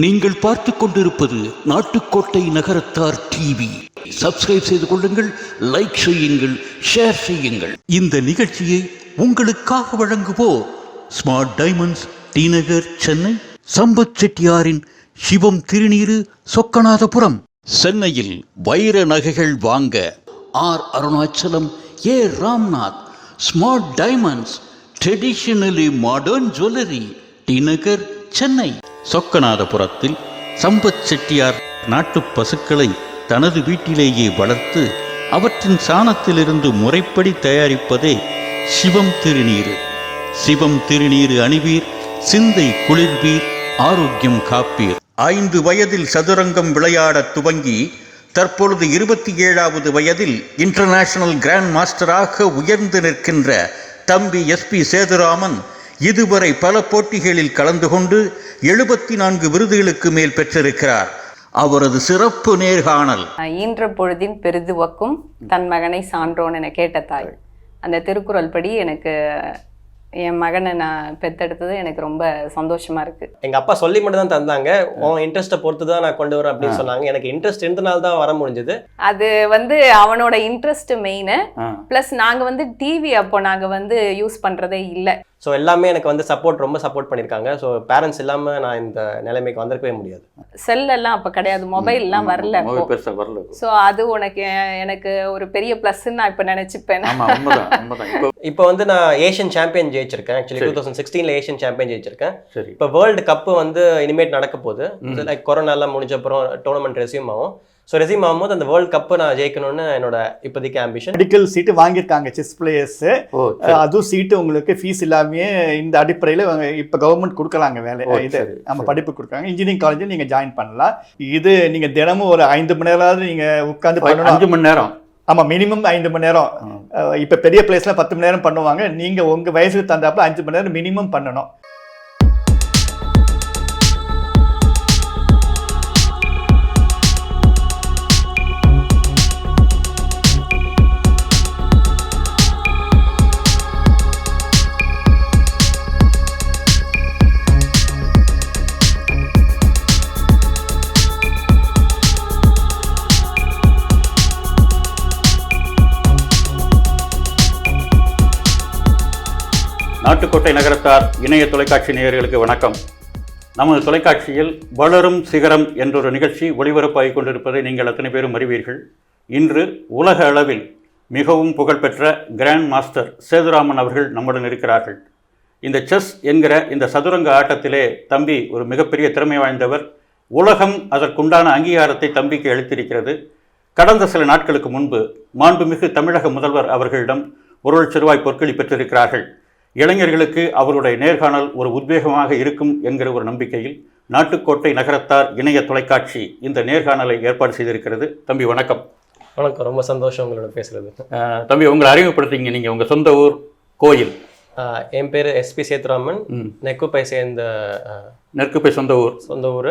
நீங்கள் பார்த்து கொண்டிருப்பது நாட்டுக்கோட்டை நகரத்தார் டிவி சப்ஸ்கிரைப் செய்து கொள்ளுங்கள் லைக் செய்யுங்கள் ஷேர் செய்யுங்கள். இந்த நிகழ்ச்சியை உங்களுக்காக வழங்குவோர் smart diamonds T Nagar Chennai Sampath செட்டியாரின் Sivam திருநீரு சொக்கநாதபுரம். சென்னையில் வைர நகைகள் வாங்க R Arunachalam A Ramnath. Smart diamonds traditionally modern jewellery T Nagar Chennai சொக்கநாதபுரத்தில் Sampath Chettiar நாட்டு பசுக்களை தனது வீட்டிலேயே வளர்த்து அவற்றின் சாணத்திலிருந்து முறைப்படி தயாரிப்பதே சிவம் திருநீரு சிவம் திருநீரு அணிவீர் சிந்தை குளிர்வீர் ஆரோக்கியம் காப்பீர். ஐந்து வயதில் சதுரங்கம் விளையாடத் துவங்கி தற்பொழுது இருபத்தி ஏழாவது வயதில் இன்டர்நேஷனல் கிராண்ட் மாஸ்டராக உயர்ந்து நிற்கின்ற தம்பி எஸ் பி சேதுராமன் இதுவரை பல போட்டிகளில் கலந்து கொண்டு எழுபத்தி நான்கு விருதுகளுக்கு மேல் பெற்றிருக்கிறார். அவரது சிறப்பு நேர்காணல். ஈன்ற பொழுதின் பெரிதுவக்கும் தன் மகனை சான்றோன் என கேட்ட தாய். அந்த திருக்குறள் படி எனக்கு என் மகனை நான் பெத்தெடுத்தது எனக்கு ரொம்ப சந்தோஷமா இருக்கு. எங்க அப்பா சொல்லி மட்டும் தான் தந்தாங்க உன் இன்ட்ரெஸ்ட்டை பொறுத்து தான் நான் கொண்டு வரேன் அப்படின்னு சொன்னாங்க. எனக்கு இன்ட்ரெஸ்ட் இருந்தனால தான் வர முடிஞ்சது. அது வந்து அவனோட இன்ட்ரெஸ்ட் மெயின் ப்ளஸ் நாங்க வந்து டிவி அப்போ நாங்க வந்து யூஸ் பண்றதே இல்லை. ஸோ எல்லாமே எனக்கு வந்து சப்போர்ட் ரொம்ப சப்போர்ட் பண்ணியிருக்காங்க ஸோ பேரண்ட்ஸ் இல்லாம நான் இந்த நிலைமைக்கு வந்திருக்கவே முடியாது. செல் எல்லாம் அப்போ கிடையாது. மொபைல் எல்லாம் வரல வரல ஸோ அது உனக்கு எனக்கு ஒரு பெரிய ப்ளஸ்ன்னு நான் இப்போ நினைச்சுப்பேன். ஆமா உண்மைதான் உண்மைதான். இப்போ வந்து நான் ஏஷியன் சாம்பியன் ஜெயிச்சிருக்கேன். ஆக்சுவலி டூ தௌசண்ட் சிக்ஸ்டீன்ல ஏஷியன் சாம்பியன் ஜெயிச்சிருக்கேன். சரி. இப்போ வேர்ல்டு கப்பு வந்து இனிமேட் நடக்க போகுது. லைக் கொரோனா எல்லாம் முடிஞ்ச அப்புறம் டோர்னமெண்ட் ரெசியூம் ஆகும். ஸோ ரெசியூம் ஆகும்போது அந்த வேர்ல்டு கப்பு நான் ஜெயிக்கணும்னு என்னோட இப்போதைக்கு ஆம்பிஷன் மெடிக்கல் சீட்டு வாங்கியிருக்காங்க செஸ் பிளேயர்ஸ் அதுவும் சீட்டு உங்களுக்கு ஃபீஸ் இல்லாமயே இந்த அடிப்படையில் இப்போ கவர்மெண்ட் கொடுக்கலாங்க வேலை. இது நம்ம. படிப்பு கொடுக்குறாங்க. இன்ஜினியரிங் காலேஜில் நீங்கள் ஜாயின் பண்ணலாம். இது நீங்கள் தினமும் ஒரு ஐந்து மணி நேரமாவது நீங்கள் உட்காந்து அஞ்சு பண்ணணும். மணி நேரம். ஆமாம் மினிமம் ஐந்து மணி நேரம். இப்போ பெரிய பிளேஸ்ல பத்து மணி நேரம் பண்ணுவாங்க. நீங்கள் உங்கள் வயசுக்கு தந்தாப்புல அஞ்சு மணி நேரம் மினிமம் பண்ணணும். புதுக்கோட்டை நகரத்தார் இணைய தொலைக்காட்சி நேயர்களுக்கு வணக்கம். நமது தொலைக்காட்சியில் வளரும் சிகரம் என்றொரு நிகழ்ச்சி ஒளிபரப்பாகிக் கொண்டிருப்பதை நீங்கள் அத்தனை பேரும் அறிவீர்கள். இன்று உலக அளவில் மிகவும் புகழ்பெற்ற கிராண்ட் மாஸ்டர் சேதுராமன் அவர்கள் நம்முடன் இருக்கிறார்கள். இந்த செஸ் என்கிற இந்த சதுரங்க ஆட்டத்திலே தம்பி ஒரு மிகப்பெரிய திறமை வாய்ந்தவர். உலகம் அதற்குண்டான அங்கீகாரத்தை தம்பிக்கு அளித்திருக்கிறது. கடந்த சில நாட்களுக்கு முன்பு மாண்புமிகு தமிழக முதல்வர் அவர்களிடம் ஒரு லட்ச ரூபாய் பொற்களி பெற்றிருக்கிறார்கள். இளைஞர்களுக்கு அவருடைய நேர்காணல் ஒரு உத்வேகமாக இருக்கும் என்கிற ஒரு நம்பிக்கையில் நாட்டுக்கோட்டை நகரத்தார் இணைய தொலைக்காட்சி இந்த நேர்காணலை ஏற்பாடு செய்திருக்கிறது. தம்பி வணக்கம். வணக்கம். ரொம்ப சந்தோஷம் உங்களோட பேசுறது. அஹ், தம்பி உங்களை அறிமுகப்படுத்திங்க நீங்கள் உங்கள் சொந்த ஊர் கோயில். என் பேர் எஸ்பி சேத்துராமன். ம். நெக்குப்பை சேர்ந்த நெற்குப்பை சொந்த ஊர். சொந்த ஊர்.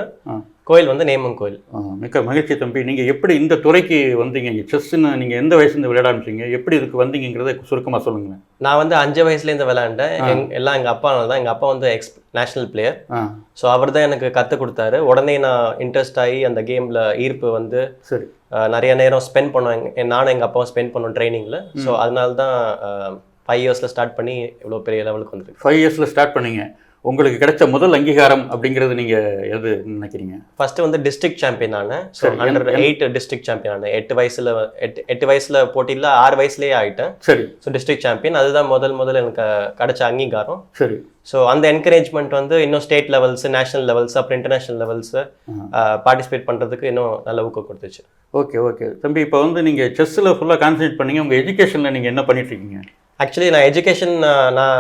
கோயில் வந்து நேமன் கோயில். மிக்க மகிழ்ச்சி தம்பி. நீங்கள் எப்படி இந்த துறைக்கு வந்தீங்க? செஸ்ன்னு நீங்கள் எந்த வயசுலேருந்து விளையாட ஆரம்பிச்சீங்க? எப்படி இதுக்கு வந்தீங்கிறத சுருக்கமாக சொல்லுங்களேன். நான் வந்து அஞ்சு வயசுலேருந்து விளையாண்டேன். எங் எல்லாம் எங்கள் அப்பானால தான் எங்கள் அப்பா வந்து எக்ஸ் நேஷனல் பிளேயர். ஸோ அவர் தான் எனக்கு கற்றுக் கொடுத்தாரு. உடனே நான் இன்ட்ரெஸ்ட் ஆகி அந்த கேமில் ஈர்ப்பு வந்து சரி. நிறைய நேரம் ஸ்பெண்ட் பண்ணோம் எங்க- நானும் எங்கள் அப்பாவும் ஸ்பெண்ட் பண்ணோம் ட்ரைனிங்கில் ஸோ அதனால தான் ஃபைவ் இயர்ஸில் ஸ்டார்ட் பண்ணி இவ்வளோ பெரிய லெவலுக்கு வந்திருக்கு ஃபைவ் இயர்ஸில் ஸ்டார்ட் பண்ணீங்க. உங்களுக்கு கிடைச்ச முதல் அங்கீகாரம் அப்படிங்கிறது நீங்கள் எது நினைக்கிறீங்க? ஃபர்ஸ்ட் வந்து டிஸ்ட்ரிக்ட் சாம்பியன் ஆனேன். So under eight district champion ஆனேன். எட்டு வயசுல எட்டு எட்டு வயசுல போட்டியில் ஆறு வயசுலேயே ஆயிட்டேன். சரி. ஸோ டிஸ்ட்ரிக்ட் சாம்பியன் அதுதான் முதல் முதல் எனக்கு கிடைச்ச அங்கீகாரம். சரி. ஸோ அந்த என்கரேஜ்மெண்ட் வந்து இன்னும் ஸ்டேட் லெவல்ஸ் நேஷனல் லெவல்ஸ் அப்புறம் இன்டர்நேஷனல் லெவல்ஸ் பார்ட்டிசிபேட் பண்ணுறதுக்கு இன்னும் நல்ல ஊக்கம் கொடுத்துச்சு. ஓகே ஓகே தம்பி இப்போ வந்து நீங்கள் செஸ்ஸில் ஃபுல்லாக கான்சன்ட்ரேட் பண்ணீங்க. உங்கள் எஜுகேஷனில் நீங்கள் என்ன பண்ணிட்டு இருக்கீங்க? ஆக்சுவலி நான் எஜுகேஷன் நான்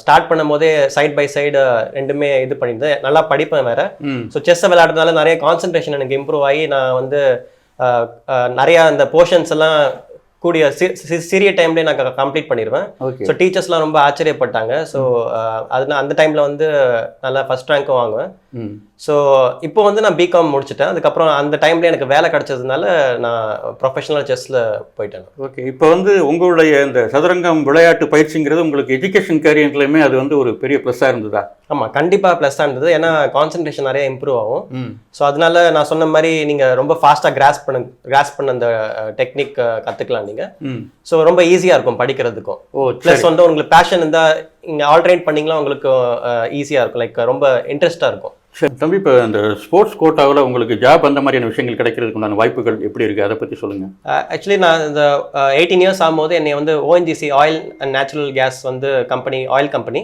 ஸ்டார்ட் பண்ணும் போதே சைட் பை சைடு ரெண்டுமே இது பண்ணியிருந்தேன். நல்லா படிப்பேன் வேற. ஸோ செஸ்ஸை விளையாடுறதுனால நிறைய கான்சன்ட்ரேஷன் எனக்கு இம்ப்ரூவ் ஆகி நான் வந்து நிறைய அந்த போர்ஷன்ஸ் எல்லாம் கூடிய சிறிய டைம்லேயே நான் கம்ப்ளீட் பண்ணிடுவேன் ஸோ டீச்சர்ஸ்லாம் ரொம்ப ஆச்சரியப்பட்டாங்க. ஸோ அது அந்த டைமில் வந்து நல்லா ஃபர்ஸ்ட் ரேங்க்கும் வாங்குவேன். ஸோ இப்போ வந்து நான் பிகாம் முடிச்சிட்டேன். அதுக்கப்புறம் அந்த டைம்ல எனக்கு வேலை கிடைச்சதுனால நான் ப்ரொஃபஷனல் செஸ்ல போயிட்டேன். ஓகே இப்போ வந்து உங்களுடைய இந்த சதுரங்கம் விளையாட்டு பயிற்சிங்கிறது உங்களுக்கு எஜுகேஷன் கேரியர்லையுமே அது வந்து ஒரு பெரிய ப்ளஸ்ஸாக இருந்ததா? ஆமா கண்டிப்பா ப்ளஸ் இருந்தது. ஏன்னா கான்சென்ட்ரேஷன் நிறைய இம்ப்ரூவ் ஆகும். ஸோ அதனால நான் சொன்ன மாதிரி நீங்க ரொம்ப ஃபாஸ்டா கிராஸ் பண்ண கிராஸ் பண்ண அந்த டெக்னிக் கத்துக்கலாம் நீங்க. ம். ஸோ ரொம்ப ஈஸியா இருக்கும் படிக்கிறதுக்கும். ஓ ப்ளஸ் வந்து உங்களுக்கு பேஷன் இருந்தா இங்க ஆல்ட்ரேட் பண்ணீங்களா உங்களுக்கு ஈஸியா இருக்கும். லைக் ரொம்ப இன்ட்ரெஸ்டா இருக்கும். சரி தம்பி இப்போ இந்த ஸ்போர்ட்ஸ் கோட்டாவில் உங்களுக்கு ஜாப் அந்த மாதிரியான விஷயங்கள் கிடைக்கிறதுக்கு உண்டான வாய்ப்புகள் எப்படி இருக்குது அதை பற்றி சொல்லுங்கள் ஆக்சுவலி நான் இந்த எயிட்டீன் இயர்ஸ் ஆகும்போது என்னை வந்து ONGC oil and natural gas வந்து கம்பெனி ஆயில் கம்பெனி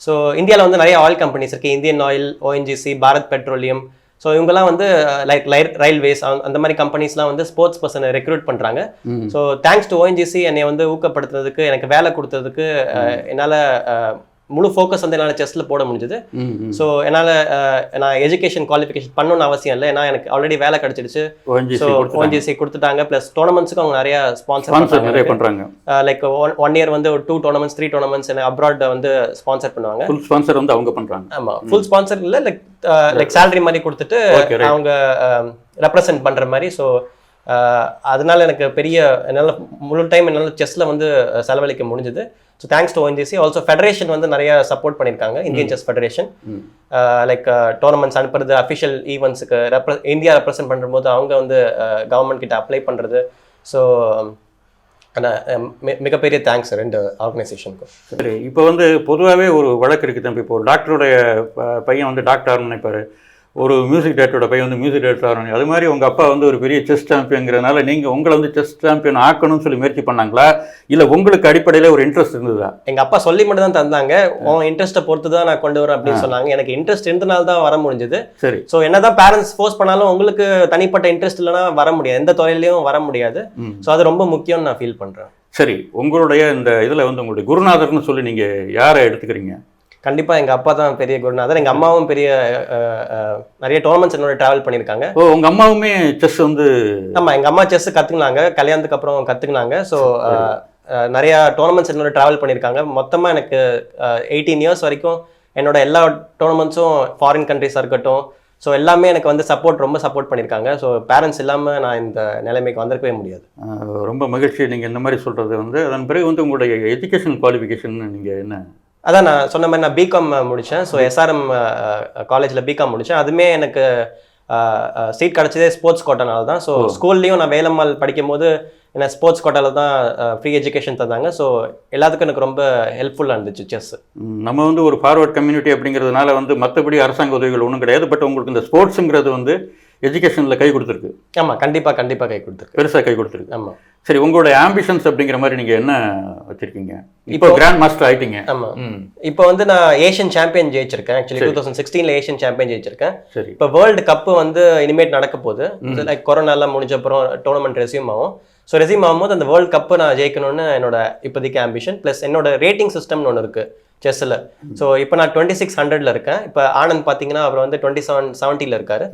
ஸோ இந்தியாவில் வந்து நிறைய ஆயில் கம்பெனிஸ் இருக்குது Indian oil ONGC Bharat petroleum so இவங்கெல்லாம் வந்து லைக் ரயில்வேஸ் அந்த மாதிரி கம்பெனிஸ்லாம் வந்து ஸ்போர்ட்ஸ் பர்சனை ரெக்ரூட் பண்ணுறாங்க ஸோ தேங்க்ஸ் டு ஓஎன்ஜிசி என்னை வந்து ஊக்கப்படுத்துறதுக்கு எனக்கு வேலை கொடுத்ததுக்கு என்னால் முழு ஃபோக்கஸ் வந்து என்னால் செஸ்ஸில் போட முடிஞ்சது. ஸோ என்னால் நான் எஜுகேஷன் குவாலிஃபிகேஷன் பண்ணணும்னு அவசியம் இல்லை. ஏன்னா எனக்கு ஆல்ரெடி வேலை கிடைச்சிடுச்சு. ஸோ ஓஎன்ஜிசி கொடுத்துட்டாங்க. ப்ளஸ் டோர்னமெண்ட்ஸுக்கு அவங்க நிறைய ஸ்பான்சர் நிறைய பண்ணுறாங்க லைக் ஒன் ஒன் இயர் வந்து ஒரு two tournaments three tournaments abroad வந்து ஸ்பான்சர் பண்ணுவாங்க. ஃபுல் ஸ்பான்சர் வந்து அவங்க பண்ணுறாங்க ஆமா. ஃபுல் ஸ்பான்சர் இல்லை லைக் லைக் salary மாதிரி கொடுத்துட்டு. அவங்க ரெப்ரசன்ட் பண்ற மாதிரி. ஸோ அதனால எனக்கு பெரிய என்னால் முழு டைம் என்னால் செஸ்ல வந்து செலவழிக்க முடிஞ்சது. So thanks to ONGC also federation வந்து நிறைய சப்போர்ட் பண்ணியிருக்காங்க Indian chess federation like tournaments அனுப்புறது அஃபிஷியல் ஈவெண்ட்ஸுக்கு ரெப்ர இந்தியா ரெப்ரசென்ட் பண்ணும்போது அவங்க வந்து கவர்மெண்ட் கிட்ட அப்ளை பண்ணுறது ஸோ மிகப்பெரிய தேங்க்ஸ் ரெண்டு ஆர்கனைசேஷனுக்கும் சரி இப்போ வந்து பொதுவாகவே ஒரு வழக்கு இருக்குது தம்பி. இப்போ டாக்டருடைய ப- பையன் வந்து டாக்டர் ஆகணும்னு நினைப்பாரு. ஒரு மியூசிக் டேரக்டரோட பையன் வந்து மியூசிக் டேரக்டர் ஆகணும் அது மாதிரி உங்கள் அப்பா வந்து ஒரு பெரிய செஸ் சாம்பியங்கிறதுனால நீங்கள் உங்களை வந்து செஸ் சாம்பியன் ஆக்கணும்னு சொல்லி முயற்சி பண்ணாங்களா? இல்லை உங்களுக்கு அடிப்படையில் ஒரு இன்ட்ரெஸ்ட் இருந்ததா? எங்க அப்பா சொல்லி மட்டும் தான் தந்தாங்க. உன் இன்ட்ரெஸ்ட்டை பொறுத்து தான் நான் கொண்டு வரேன் அப்படின்னு சொன்னாங்க. எனக்கு இன்ட்ரெஸ்ட் இருந்தனால தான் வர முடிஞ்சது. சரி. ஸோ என்னதான் பேரண்ட்ஸ் ஃபோர்ஸ் பண்ணாலும் உங்களுக்கு தனிப்பட்ட இன்ட்ரெஸ்ட் இல்லைன்னா வர முடியாது. எந்த துறையிலையும் வர முடியாது. ஸோ அது ரொம்ப முக்கியம்னு நான் ஃபீல் பண்றேன். சரி உங்களுடைய இந்த இதில் வந்து உங்களுடைய குருநாதர்னு சொல்லி நீங்கள் யாரை எடுத்துக்கிறீங்க? கண்டிப்பா எங்க அப்பா தான் பெரிய குருநாதர். எங்க அம்மாவும் பெரிய நிறைய டோர்னமெண்ட்ஸ் என்னோட டிராவல் பண்ணியிருக்காங்க. ஓ உங்கள் அம்மாவுமே செஸ் வந்து ஆமா எங்க அம்மா செஸ் கத்துக்கினாங்க. கல்யாணத்துக்கு அப்புறம் கத்துக்கினாங்க. ஸோ நிறைய டோர்னமெண்ட்ஸ் என்னோட டிராவல் பண்ணியிருக்காங்க. மொத்தமா எனக்கு எயிட்டீன் இயர்ஸ் வரைக்கும் என்னோட எல்லா டோர்னமெண்ட்ஸும் ஃபாரின் கண்ட்ரிஸாக இருக்கட்டும். ஸோ எல்லாமே எனக்கு வந்து சப்போர்ட் ரொம்ப சப்போர்ட் பண்ணியிருக்காங்க. ஸோ பேரண்ட்ஸ் இல்லாமல் நான் இந்த நிலைமைக்கு வந்திருக்கவே முடியாது. ரொம்ப மகிழ்ச்சி. நீங்கள் இந்த மாதிரி சொல்கிறது வந்து அதன் பிறகு வந்து உங்களுடைய எஜுகேஷன் குவாலிஃபிகேஷன் நீங்கள் என்ன அதான் நான் சொன்ன மாதிரி நான் பிகாம் முடித்தேன் ஸோ எஸ்ஆர்எம் காலேஜில் பிகாம் முடித்தேன் அதுவுமே எனக்கு சீட் கிடச்சதே ஸ்போர்ட்ஸ் கோட்டானால தான். ஸோ ஸ்கூல்லையும் நான் வேலம்மாள் படிக்கும் என்ன ஸ்போர்ட்ஸ் கோட்டாவில் தான் ஃப்ரீ எஜுகேஷன் தந்தாங்க. ஸோ எல்லாத்துக்கும் எனக்கு ரொம்ப ஹெல்ப்ஃபுல்லாக இருந்துச்சு செஸ் நம்ம வந்து ஒரு ஃபார்வர்ட் கம்யூனிட்டி அப்படிங்கிறதுனால வந்து மற்றபடி அரசாங்க உதவிகள் ஒன்றும் கிடையாது. பட் உங்களுக்கு இந்த ஸ்போர்ட்ஸுங்கிறது வந்து எஜுகேஷனில் கை கொடுத்துருக்கு. ஆமாம் கண்டிப்பாக கண்டிப்பாக கை கொடுத்துருக்கு. பெருசாக கை கொடுத்துருக்கு. ஆமாம் சரி உங்களுடைய ஆம்பிஷன்ஸ் அப்படிங்கிற மாதிரி நீங்கள் என்ன வச்சுருக்கீங்க? இப்போ கிராண்ட் மாஸ்டர் ஆயிட்டீங்க. ஆமாம் இப்போ வந்து நான் ஏஷியன் சாம்பியன் ஜெயிச்சிருக்கேன். ஆக்சுவலி டூ தௌசண்ட் சிக்ஸ்டீனில் ஏஷியன் சாம்பியன் ஜெயிச்சிருக்கேன். சரி. இப்போ வேர்ல்டு கப்பு வந்து இனிமேட் நடக்க போகுது லைக் கொரோனா எல்லாம் முடிஞ்ச அப்புறம் டோர்னமெண்ட் ரெசியூம் ஆகும். ஸோ ரெசியூம் ஆகும்போது அந்த வேர்ல்டு கப்பு நான் ஜெயிக்கணும்னு என்னோட இப்போதைக்கு ஆம்பிஷன் ப்ளஸ் என்னோட ரேட்டிங் சிஸ்டம்னு ஒன்று இருக்கு செஸ்ஸில் ஸோ இப்போ நான் டுவெண்ட்டி சிக்ஸ் ஹண்ட்ரட்ல இருக்கேன். இப்போ ஆனந்த் பார்த்தீங்கன்னா அவர் வந்து டுவெண்ட்டி செவன் செவன்ட்டியில் இருக்காரு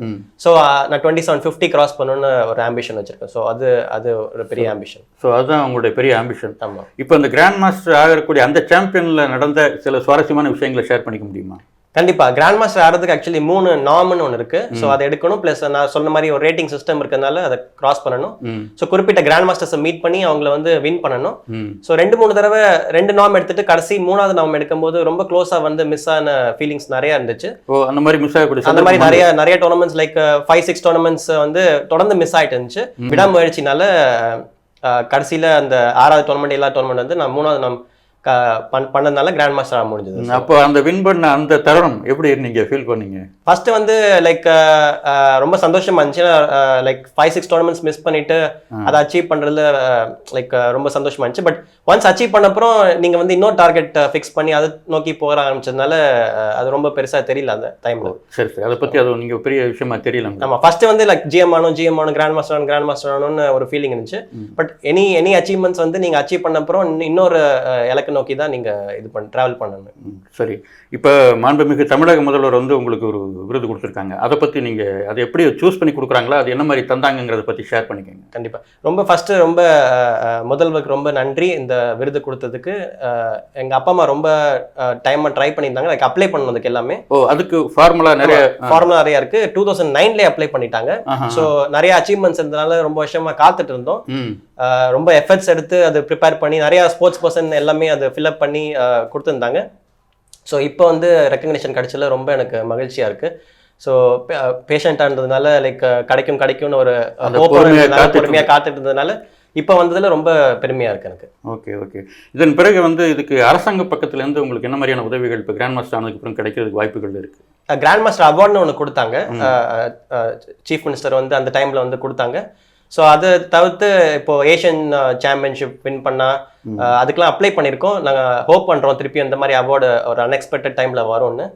ஸோ நான் டுவெண்ட்டி செவன் ஃபிஃப்டி கிராஸ் பண்ணணும்னு ஒரு ஆம்பிஷன் வச்சிருக்கேன். ஸோ அது அது ஒரு பெரிய ஆம்பிஷன் ஸோ அதுதான் உங்களுடைய பெரிய ஆம்பிஷன் ஆமாம் இப்போ இந்த கிராண்ட் மாஸ்டர் ஆகக்கூடிய அந்த சாம்பியனில் நடந்த சில சுவாரஸ்யமான விஷயங்களை ஷேர் பண்ணிக்க முடியுமா? கண்டிப்பா. கிராண்ட் மாஸ்டர் ஆடுறதுக்கு ஆக்சுவலி மூணு நாம்னு ஒன்று இருக்கு. ஸோ அதை எடுக்கணும். ப்ளஸ் நான் சொன்ன மாதிரி ஒரு ரேட்டிங் சிஸ்டம் இருக்கிறதுனால அதை கிராஸ் பண்ணணும். ஸோ குறிப்பிட்ட கிராண்ட் மாஸ்டர்ஸை மீட் பண்ணி அவங்கள வந்து வின் பண்ணணும். ஸோ ரெண்டு மூணு தடவை ரெண்டு நாம் எடுத்துட்டு கடைசி மூணாவது நாம் எடுக்கும்போது ரொம்ப க்ளோஸா வந்து மிஸ் ஆன ஃபீலிங்ஸ் நிறைய இருந்துச்சு. அந்த மாதிரி மிஸ் ஆகக்கூடிய அந்த மாதிரி நிறைய நிறைய tournaments like five six tournaments வந்து தொடர்ந்து மிஸ் ஆயிட்டு இருந்துச்சு. விடாமுயற்சினால அஹ், கடைசியில அந்த ஆறாவது டோர்னமெண்ட் எல்லா டோர்னமெண்ட் வந்து நான் மூணாவது நாம் பண்ணதுனால கிராண்ட் மாஸ்டர் ஆக முடிஞ்சது அப்போ அந்த வின் பண்ண அந்த தருணம் எப்படி நீங்க ஃபீல் பண்ணீங்க? ஃபர்ஸ்ட் வந்து லைக் ரொம்ப சந்தோஷமா இருந்துச்சு. Like five six tournaments miss பண்ணிட்டு அதை அச்சீவ் பண்றதுல லைக் ரொம்ப சந்தோஷமா இருந்துச்சு. பட் ஒன்ஸ் அச்சீவ் பண்ண அப்புறம் நீங்க வந்து இன்னொரு டார்கெட் ஃபிக்ஸ் பண்ணி அதை நோக்கி போக ஆரம்பிச்சதுனால அது ரொம்ப பெருசா தெரியல அந்த டைம்ல சரி சரி. அதை பத்தி அது நீங்க பெரிய விஷயமா தெரியல. ஆமா ஃபர்ஸ்ட் வந்து லைக் ஜிஎம் ஆனும் ஜிஎம் ஆனும் கிராண்ட் மாஸ்டர் ஆனும் கிராண்ட் மாஸ்டர் ஆனும்னு ஒரு ஃபீலிங் இருந்துச்சு. பட் எனி எனி அச்சீவ்மெண்ட்ஸ் வந்து நீங்க அச்சீவ் பண்ண அப்புறம் இன்னொரு அஹ், இலக்கு நோக்கி தான் நீங்க இது பண்ண டிராவல் பண்ணணும். சரி. இப்போ மாண்புமிகு தமிழக முதல்வர் வந்து உங்களுக்கு ஒரு விருது கொடுத்துருக்காங்க. அதை பத்தி நீங்க அதை எப்படி சூஸ் பண்ணி கொடுக்குறாங்களா அது என்ன மாதிரி தந்தாங்கங்கிறத பத்தி ஷேர் பண்ணிக்கோங்க. கண்டிப்பா. ரொம்ப ஃபர்ஸ்ட் ரொம்ப முதல்வருக்கு ரொம்ப நன்றி இந்த விருது கொடுத்ததுக்கு. அஹ், எங்க அப்பா அம்மா ரொம்ப டைம் ட்ரை பண்ணியிருந்தாங்க. லைக் அப்ளை பண்ணதுக்கு எல்லாமே. ஓ அதுக்கு ஃபார்முலா நிறைய ஃபார்முலா நிறைய இருக்கு. டூ தௌசண்ட் நைன்லேயே அப்ளை பண்ணிட்டாங்க. ஸோ நிறைய அச்சீவ்மெண்ட்ஸ் இருந்தனால ரொம்ப வருஷமா காத்துட்டு இருந்தோம். ரொம்ப எஃபர்ட்ஸ் எடுத்து அதை ப்ரிப்பேர் பண்ணி நிறைய ஸ்போர்ட்ஸ் பர்சன் எல்லாமே அதை ஃபில்அப் பண்ணி கொடுத்திருந்தாங்க. ஸோ இப்போ வந்து ரெக்கக்னிஷன் கிடைச்சதுல ரொம்ப எனக்கு மகிழ்ச்சியாக இருக்குது ஸோ பேஷண்ட்டான்றதுனால லைக் கிடைக்கும் கிடைக்கும்னு ஒரு அந்த hope பொறுமையா இருந்ததுனால, காத்துட்டு இருந்ததுனால இப்போ வந்ததுல ரொம்ப பெருமையா இருக்கு எனக்கு. Okay okay. இதன் பிறகு வந்து இதுக்கு அரசாங்க பக்கத்துலேருந்து உங்களுக்கு என்ன மாதிரியான உதவிகள் இப்போ கிராண்ட் மாஸ்டர் ஆனதுக்கு அப்புறம் கிடைக்கிறதுக்கு வாய்ப்புகள் இருக்குது கிராண்ட் மாஸ்டர் அவார்ட்னு ஒன்று கொடுத்தாங்க. சீஃப் மினிஸ்டர் வந்து அந்த டைம்ல வந்து கொடுத்தாங்க. ஸோ அதை தவிர்த்து இப்போ ஏஷியன் சாம்பியன்ஷிப் வின் பண்ணா அஹ், அதுக்கெல்லாம் அப்ளை பண்ணியிருக்கோம். நாங்கள் ஹோப் பண்றோம் திருப்பி அந்த மாதிரி அவார்டு ஒரு அன்எக்ஸ்பெக்டட் டைம்ல வரும்னு.